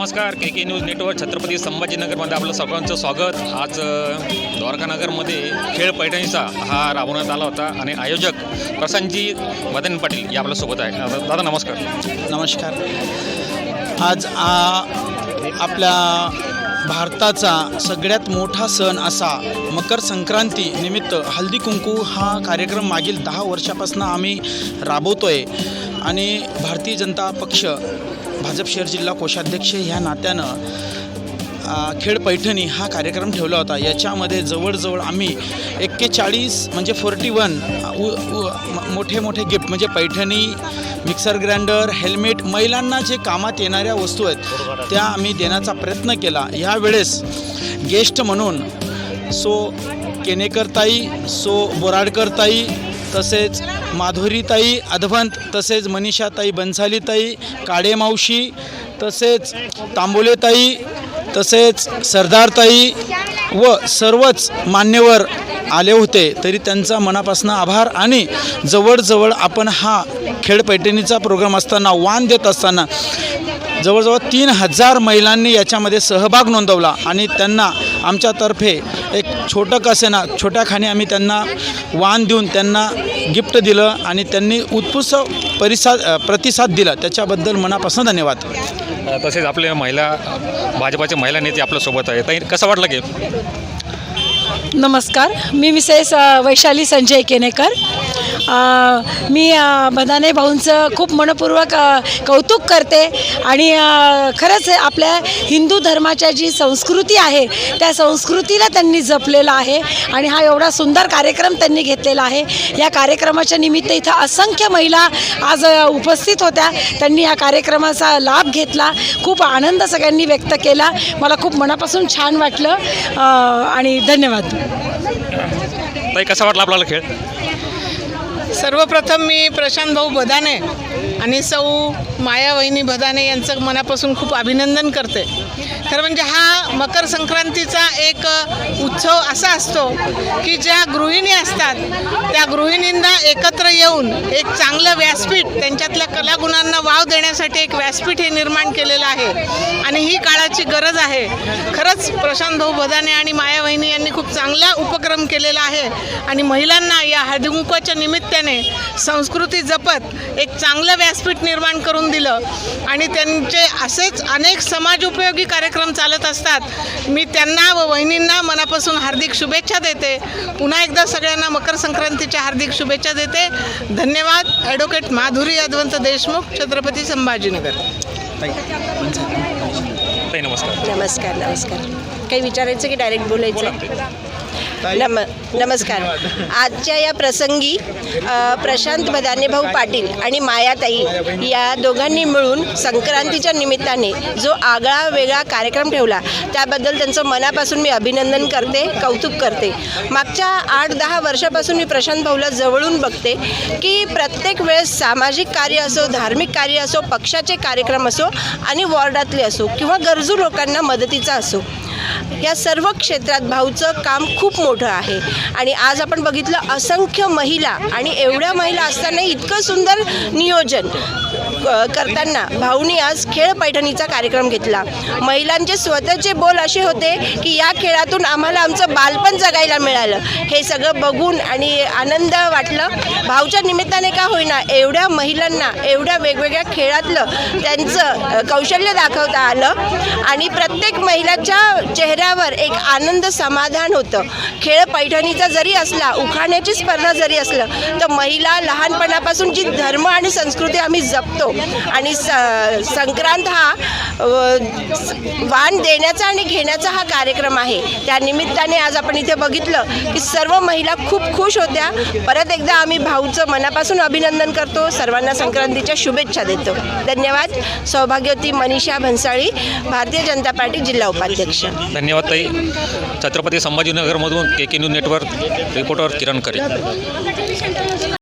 नमस्कार K K news network Chhatrapati संभाजीनगरमध्ये आपलं सगळ्यांचं स्वागत. आज द्वारकानगरमध्ये खेळ पैठणीचा हा राबवण्यात आला होता आणि आयोजक प्रशांतजी मदन पाटील या आपल्यासोबत आहे दादा नमस्कार. नमस्कार. आज आ, आपल्या भारताचा सगळ्यात मोठा सण असा मकर संक्रांती निमित्त हल्दी कुंकू हा कार्यक्रम मागील दहा वर्षापासून आम्ही राबवतो आहे आणि भारतीय जनता पक्ष भाजप शहर जिल्हा कोषाध्यक्ष ह्या नात्यानं खेड खेळ पैठणी हा कार्यक्रम ठेवला होता. याच्यामध्ये जवळजवळ आम्ही एक्केचाळीस म्हणजे फोर्टी वन मोठे मोठे गिफ्ट म्हणजे पैठणी मिक्सर ग्राइंडर हेल्मेट महिलांना जे कामात येणाऱ्या वस्तू आहेत त्या आम्ही देण्याचा प्रयत्न केला. ह्यावेळेस गेस्ट म्हणून सो केनेकरताई सो बोराडकरताई तसेच माधुरीताई अधवंत तसेच मनीषाताई बन्सालीताई काडेमावशी तसेच तांबोलेताई तसेच सरदारताई व सर्वच मान्यवर आले होते तरी त्यांचा मनापासून आभार. आणि जवळजवळ आपण हा खेळ पैठणीचा प्रोग्राम असताना वान देत असताना जवळजवळ तीन हजार महिलांनी याच्यामध्ये सहभाग नोंदवला आणि त्यांना आमच्यातर्फे एक छोटं कसेना छोट्या खाणी आम्ही त्यांना वाण देऊन त्यांना गिफ्ट दिलं आणि त्यांनी उत्कृष्ट परिसाद प्रतिसाद दिला. त्याच्याबद्दल मनापासून धन्यवाद. तसेच आपले महिला भाजपाचे महिला नेते आपल्यासोबत आहे ताई कसं वाटलं की नमस्कार. मी मिसेस वैशाली संजय केनेकर. मी बदाने भाऊंचं खूप मनपूर्वक कौतुक करते. आणि खरंच आपल्या हिंदू धर्माच्या जी संस्कृती आहे त्या संस्कृतीला त्यांनी जपलेलं आहे. आणि हा एवढा सुंदर कार्यक्रम त्यांनी घेतलेला आहे. या कार्यक्रमाच्या निमित्त इथं असंख्य महिला आज उपस्थित होत्या. त्यांनी या कार्यक्रमाचा लाभ घेतला. खूप आनंद सगळ्यांनी व्यक्त केला. मला खूप मनापासून छान वाटलं. आणि धन्यवाद. ताई कसा वाटला आपल्याला खेळ? सर्वप्रथम मी प्रशांत भाऊ बदाने आणि सौ माया वहिनी बदाने यांचं मनापासून खूप अभिनंदन करते. तर म्हणजे हा मकर संक्रांतीचा एक उत्सव असा असतो की ज्या गृहिणी असतात त्या गृहिणींना एकत्र येऊन एक चांगलं व्यासपीठ त्यांच्यातल्या कलागुणांना वाव देण्यासाठी एक व्यासपीठ हे निर्माण केलेलं आहे. आणि ही काळाची गरज आहे. खरंच प्रशांत भाऊ बदाने आणि माया वहिनी यांनी खूप चांगला उपक्रम केलेला आहे. आणि महिलांना या हळदीमुखाच्या निमित्ताने संस्कृती जपत एक चांगलं व्यासपीठ निर्माण करून दिलं. आणि त्यांचे असेच अनेक समाजोपयोगी कार्यक्रम चालत असतात. मी त्यांना व वहिनींना मनापासून हार्दिक शुभेच्छा देते. पुन्हा एकदा सगळ्यांना मकर संक्रांतीच्या हार्दिक शुभेच्छा देते. धन्यवाद. ॲडव्होकेट माधुरी यदवंत देशमुख छत्रपती संभाजीनगर. नमस्कार. नमस्कार नमस्कार. काही विचारायचं की डायरेक्ट बोलायचं? नम नमस्कार. आजच्या या प्रसंगी प्रशांत बदाने भाऊ पाटील आणि मायाताई या दोघांनी मिळून संक्रांतीच्या निमित्ताने जो आगळा वेगळा कार्यक्रम ठेवला त्याबद्दल त्यांचं मनापासून मी अभिनंदन करते कौतुक करते. मागच्या आठ दहा वर्षापासून मी प्रशांत भाऊला जवळून बघते की प्रत्येक वेळेस सामाजिक कार्य असो धार्मिक कार्य असो पक्षाचे कार्यक्रम असो आणि वॉर्डातले असो किंवा गरजू लोकांना मदतीचा असो या सर्व क्षेत्रात भाऊचं काम खूप मोठं आहे. आणि आज आपण बघितलं असंख्य महिला आणि एवढ्या महिला असताना इतकं सुंदर नियोजन. करताना भाऊनी आज खेळ पैठणीचा कार्यक्रम घेतला. महिलांचे स्वतःचे बोल असे होते की या खेळातून आम्हाला आमचं बालपण जगायला मिळालं. हे सगळं बघून आणि आनंद वाटलं. भाऊच्या निमित्ताने का होईना एवढ्या महिलांना एवढ्या वेगवेगळ्या खेळातलं त्यांचं कौशल्य दाखवता आलं आणि प्रत्येक महिलाच्या चेहऱ्यावर एक आनंद समाधान होतं. खेळ पैठणीचा जरी असला उखाण्याची स्पर्धा जरी असलं तर महिला लहानपणापासून जी धर्म आणि संस्कृती आम्ही जपतो हो. आणि स संक्रांत हा वाण देण्याचा आणि घेण्याचा हा कार्यक्रम आहे. त्या निमित्ताने आज आपण इथे बघितलं की सर्व महिला खूप खुश होत्या. परत एकदा आम्ही भाऊचं मनापासून अभिनंदन करतो. सर्वांना संक्रांतीच्या शुभेच्छा देतो. धन्यवाद. सौभाग्यवती मनीषा भन्साळी भारतीय जनता पार्टी जिल्हा उपाध्यक्ष. धन्यवाद ताई. Chhatrapati संभाजीनगरमधून K K news network reporter Kiran Kare.